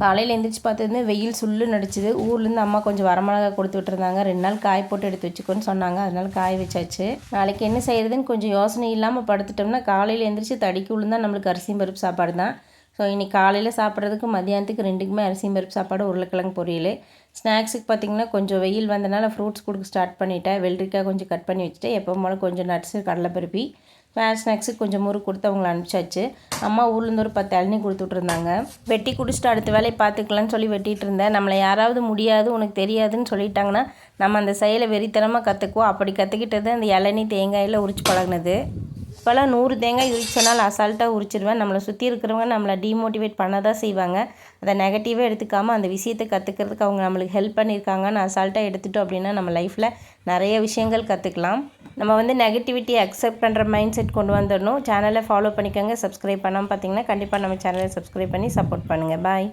காலையில் எந்திரிச்சு பார்த்ததுமே வெயில் சுள்ளு நடிச்சுது ஊர்லேருந்து அம்மா கொஞ்சம் வரமிளகா கொடுத்து விட்டுருந்தாங்க. ரெண்டு நாள் காய் போட்டு எடுத்து வச்சுக்கோன்னு சொன்னாங்க. அதனால காய் வச்சாச்சு. நாளைக்கு என்ன செய்கிறதுன்னு கொஞ்சம் யோசனை இல்லாமல் படுத்துட்டோம்னா காலையில் எந்திரிச்சு தடிக்கு உளுந்தா நம்மளுக்கு அரிசியும் பருப்பு சாப்பாடு தான். ஸோ இன்றைக்கி காலையில் சாப்பிட்றதுக்கு மதியானத்துக்கு ரெண்டுக்குமே அரிசியும் பருப்பு சாப்பாடு உருளைக்கிழங்கு பொரியல். ஸ்நாக்ஸுக்கு பார்த்திங்கன்னா கொஞ்சம் வெயில் வந்தனால ஃப்ரூட்ஸ் கொடுக்க ஸ்டார்ட் பண்ணிட்டேன். வெள்ளரிக்காய் கொஞ்சம் கட் பண்ணி வச்சுட்டு எப்போ போல கொஞ்சம் நட்ஸு கடலைப்பருப்பி வேறு ஸ்நாக்ஸுக்கு கொஞ்சம் முறுக்கு கொடுத்து அவங்கள அனுப்பிச்சாச்சு. அம்மா ஊர்லேருந்து ஒரு பத்து இளநி கொடுத்து விட்ருந்தாங்க வெட்டி குடிச்சிட்டு அடுத்த வேலையை பார்த்துக்கலான்னு சொல்லி வெட்டிகிட்டு இருந்தேன். நம்மளை யாராவது முடியாது உனக்கு தெரியாதுன்னு சொல்லிட்டாங்கன்னா நம்ம அந்த செயலை வெறித்தனமாக கற்றுக்குவோம் அப்படி கற்றுக்கிட்டது அந்த இளநி தேங்காயில் உரிச்சு பழகினது. இப்போல்லாம் நூறு தேங்காய் உரிச்சனால அசால்ட்டாக உரிச்சிருவேன். நம்மளை சுற்றி இருக்கிறவங்க நம்மளை டீமோட்டிவேட் பண்ண தான் செய்வாங்க. அதை நெகட்டிவாக எடுத்துக்காமல் அந்த விஷயத்தை கற்றுக்கிறதுக்கு அவங்க நம்மளுக்கு ஹெல்ப் பண்ணியிருக்காங்கன்னு அசால்ட்டாக எடுத்துட்டோம் அப்படின்னா நம்ம லைஃப்பில் நிறைய விஷயங்கள் கற்றுக்கலாம் நம்ம வந்து நெகட்டிவிட்டியை அக்செப்ட் பண்ணுற மைண்ட் செட் கொண்டு வந்துடணும். சேனலை ஃபாலோ பண்ணிக்கோங்க. சப்ஸ்கிரைப் பண்ணாமல் பார்த்தீங்கன்னா கண்டிப்பாக நம்ம சேனலை சப்ஸ்கிரைப் பண்ணி சப்போர்ட் பண்ணுங்கள் பாய்